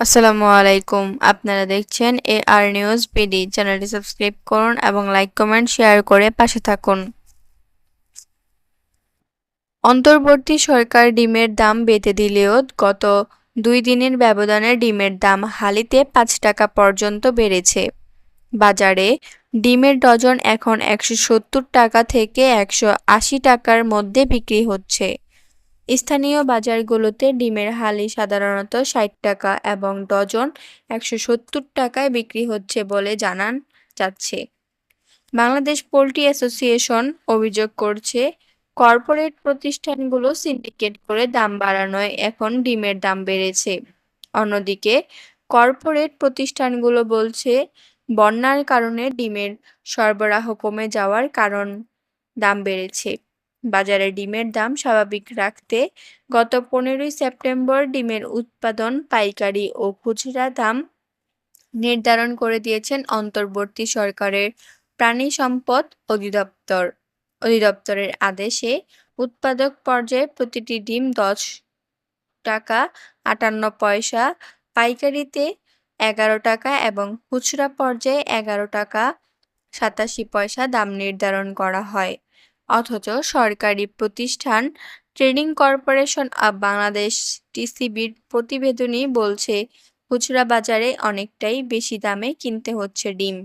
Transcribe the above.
আসসালামু আলাইকুম। আপনারা দেখছেন এ আর নিউজ বিডি চ্যানেলটি সাবস্ক্রাইব করুন এবং লাইক, কমেন্ট, শেয়ার করে পাশে থাকুন। অন্তর্বর্তী সরকার ডিমের দাম বেঁধে দিলেও গত দুই দিনের ব্যবধানে ডিমের দাম হালিতে পাঁচ টাকা পর্যন্ত বেড়েছে। বাজারে ডিমের ডজন এখন একশো সত্তর টাকা থেকে একশো আশি টাকার মধ্যে বিক্রি হচ্ছে। স্থানীয় বাজারগুলোতে ডিমের হালি সাধারণত ষাট টাকা এবং ডজন একশো সত্তর টাকায় বিক্রি হচ্ছে বলে জানান যাচ্ছে। বাংলাদেশ পোলট্রি অ্যাসোসিয়েশন অভিযোগ করছে, কর্পোরেট প্রতিষ্ঠানগুলো সিন্ডিকেট করে দাম বাড়ানোয় এখন ডিমের দাম বেড়েছে। অন্যদিকে, কর্পোরেট প্রতিষ্ঠানগুলো বলছে, বন্যার কারণে ডিমের সরবরাহ কমে যাওয়ার কারণ দাম বেড়েছে। বাজারে ডিমের দাম স্বাভাবিক রাখতে গত পনেরোই সেপ্টেম্বর ডিমের উৎপাদন, পাইকারি ও খুচরা দাম নির্ধারণ করে দিয়েছেন অন্তর্বর্তী সরকারের প্রাণী সম্পদ অধিদপ্তর। অধিদপ্তরের আদেশে উৎপাদক পর্যায়ে প্রতিটি ডিম দশ টাকা আটান্ন পয়সা, পাইকারিতে এগারো টাকা এবং খুচরা পর্যায়ে এগারো টাকা সাতাশি পয়সা দাম নির্ধারণ করা হয়। অথচ সরকারি প্রতিষ্ঠান ট্রেডিং কর্পোরেশন অব বাংলাদেশ টিসিবির প্রতিবেদনই বলছে, খুচরা বাজারে অনেকটাই বেশি দামে কিনতে হচ্ছে ডিম।